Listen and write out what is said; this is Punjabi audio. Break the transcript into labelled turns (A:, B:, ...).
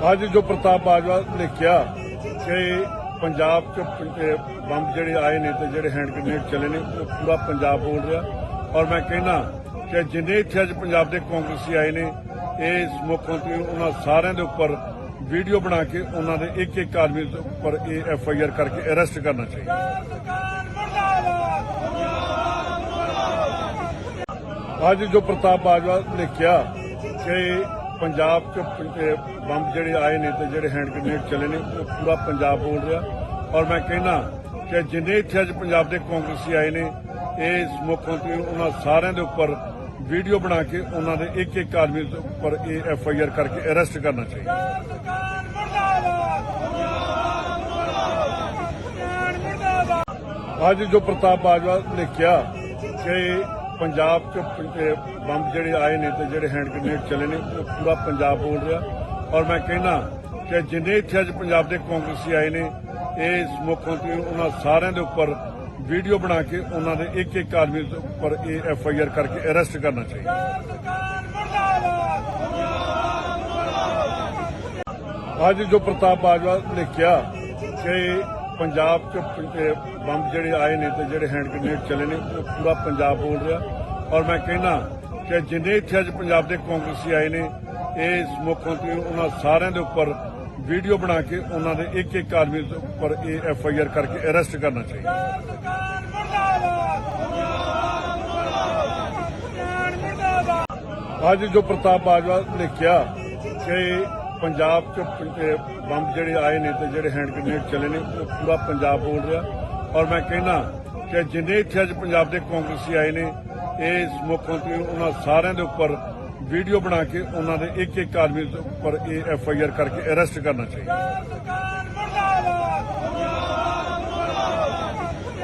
A: ਅੱਜ ਜੋ ਪ੍ਰਤਾਪ ਬਾਜਵਾ ਨੇ ਕਿਹਾ ਕਿ ਪੰਜਾਬ ਚ ਬੰਬ ਜਿਹੜੇ ਆਏ ਨੇ ਤੇ ਜਿਹੜੇ ਹੈਂਡ ਗ੍ਰੇਨੇਡ ਚੱਲੇ ਨੇ, ਉਹ ਪੂਰਾ ਪੰਜਾਬ ਬੋਲ ਰਿਹਾ। ਔਰ ਮੈਂ ਕਹਿੰਦਾ ਕਿ ਜਿੰਨੇ ਇੱਥੇ ਅੱਜ ਪੰਜਾਬ ਦੇ ਕਾਂਗਰਸੀ ਆਏ ਨੇ, ਇਹ ਮੁੱਖ ਮੰਤਰੀ ਨੂੰ ਉਹਨਾਂ ਸਾਰਿਆਂ ਦੇ ਉੱਪਰ ਵੀਡੀਓ ਬਣਾ ਕੇ ਉਹਨਾਂ ਦੇ ਇੱਕ ਇੱਕ ਆਦਮੀ ਦੇ ਉੱਪਰ ਇਹ ਐਫ ਆਈ ਆਰ ਕਰਕੇ ਅਰੈਸਟ ਕਰਨਾ ਚਾਹੀਦਾ। ਅੱਜ ਜੋ ਪ੍ਰਤਾਪ ਬਾਜਵਾ ਨੇ ਕਿਹਾ ਕਿ ਪੰਜਾਬ ਚ ਬੰਬ ਜਿਹੜੇ ਆਏ ਨੇ ਤੇ ਜਿਹੜੇ ਹੈਂਡ ਗ੍ਰੇਨੇਡ ਚੱਲੇ ਨੇ, ਉਹ ਪੂਰਾ ਪੰਜਾਬ ਬੋਲ ਰਿਹਾ। ਔਰ ਮੈਂ ਕਹਿੰਦਾ ਕਿ ਜਿੰਨੇ ਇੱਥੇ ਅੱਜ ਪੰਜਾਬ ਦੇ ਕਾਂਗਰਸੀ ਆਏ ਨੇ, ਇਹ ਮੁੱਖ ਮੰਤਰੀ ਨੂੰ ਉਹਨਾਂ ਸਾਰਿਆਂ ਦੇ ਉੱਪਰ ਵੀਡੀਓ ਬਣਾ ਕੇ ਉਹਨਾਂ ਦੇ ਇੱਕ ਇੱਕ ਆਦਮੀ ਦੇ ਉੱਪਰ ਇਹ ਐਫ ਆਈ ਆਰ ਕਰਕੇ ਅਰੈਸਟ ਕਰਨਾ ਚਾਹੀਦਾ। ਅੱਜ ਜੋ ਪ੍ਰਤਾਪ ਬਾਜਵਾ ਨੇ ਕਿਹਾ ਕਿ ਪੰਜਾਬ ਚ ਬੰਬ ਜਿਹੜੇ ਆਏ ਨੇ ਤੇ ਜਿਹੜੇ ਹੈਂਡ ਗ੍ਰੇਨੇਡ ਚੱਲੇ ਨੇ, ਉਹ ਪੂਰਾ ਪੰਜਾਬ ਬੋਲ ਰਿਹਾ। ਔਰ ਮੈਂ ਕਹਿੰਦਾ ਕਿ ਜਿੰਨੇ ਇੱਥੇ ਅੱਜ ਪੰਜਾਬ ਦੇ ਕਾਂਗਰਸੀ ਆਏ ਨੇ, ਇਹ ਮੁੱਖ ਮੰਤਰੀ ਨੂੰ ਉਹਨਾਂ ਸਾਰਿਆਂ ਦੇ ਉੱਪਰ ਵੀਡੀਓ ਬਣਾ ਕੇ ਉਹਨਾਂ ਦੇ ਇੱਕ ਇੱਕ ਆਦਮੀ ਦੇ ਉੱਪਰ ਇਹ ਐਫ ਆਈ ਆਰ ਕਰਕੇ ਅਰੈਸਟ ਕਰਨਾ ਚਾਹੀਦਾ। ਅੱਜ ਜੋ ਪ੍ਰਤਾਪ ਬਾਜਵਾ ਨੇ ਕਿਹਾ ਕਿ ਪੰਜਾਬ ਚ ਬੰਬ ਜਿਹੜੇ ਆਏ ਨੇ ਤੇ ਜਿਹੜੇ ਹੈਂਡ ਗ੍ਰੇਨੇਡ ਚੱਲੇ ਨੇ, ਉਹ ਪੂਰਾ ਪੰਜਾਬ ਬੋਲ ਰਿਹਾ। ਔਰ ਮੈਂ ਕਹਿੰਦਾ ਕਿ ਜਿੰਨੇ ਇੱਥੇ ਅੱਜ ਪੰਜਾਬ ਦੇ ਕਾਂਗਰਸੀ ਆਏ ਨੇ, ਇਹ ਮੁੱਖ ਮੰਤਰੀ ਨੂੰ ਉਹਨਾਂ ਸਾਰਿਆਂ ਦੇ ਉੱਪਰ ਵੀਡੀਓ ਬਣਾ ਕੇ ਉਹਨਾਂ ਦੇ ਇੱਕ ਇੱਕ ਆਦਮੀ ਦੇ ਉੱਪਰ ਇਹ ਐਫ ਆਈ ਆਰ ਕਰਕੇ ਅਰੈਸਟ ਕਰਨਾ ਚਾਹੀਦਾ। ਅੱਜ ਜੋ ਪ੍ਰਤਾਪ ਬਾਜਵਾ ਨੇ ਕਿਹਾ ਕਿ ਪੰਜਾਬ ਚ ਬੰਬ ਜਿਹੜੇ ਆਏ ਨੇ ਤੇ ਜਿਹੜੇ ਹੈਂਡ ਗ੍ਰੇਨੇਡ ਚੱਲੇ ਨੇ, ਉਹ ਪੂਰਾ ਪੰਜਾਬ ਬੋਲ ਰਿਹਾ। ਔਰ ਮੈਂ ਕਹਿੰਦਾ ਕਿ ਜਿੰਨੇ ਇੱਥੇ ਅੱਜ ਪੰਜਾਬ ਦੇ ਕਾਂਗਰਸੀ ਆਏ ਨੇ, ਇਹ ਮੁੱਖ ਮੰਤਰੀ ਨੂੰ ਉਹਨਾਂ ਸਾਰਿਆਂ ਦੇ ਉੱਪਰ ਵੀਡੀਓ ਬਣਾ ਕੇ ਉਹਨਾਂ ਦੇ ਇੱਕ ਇੱਕ ਆਦਮੀ ਦੇ ਉੱਪਰ ਇਹ ਐਫ ਆਈ ਆਰ ਕਰਕੇ ਅਰੈਸਟ ਕਰਨਾ ਚਾਹੀਦਾ।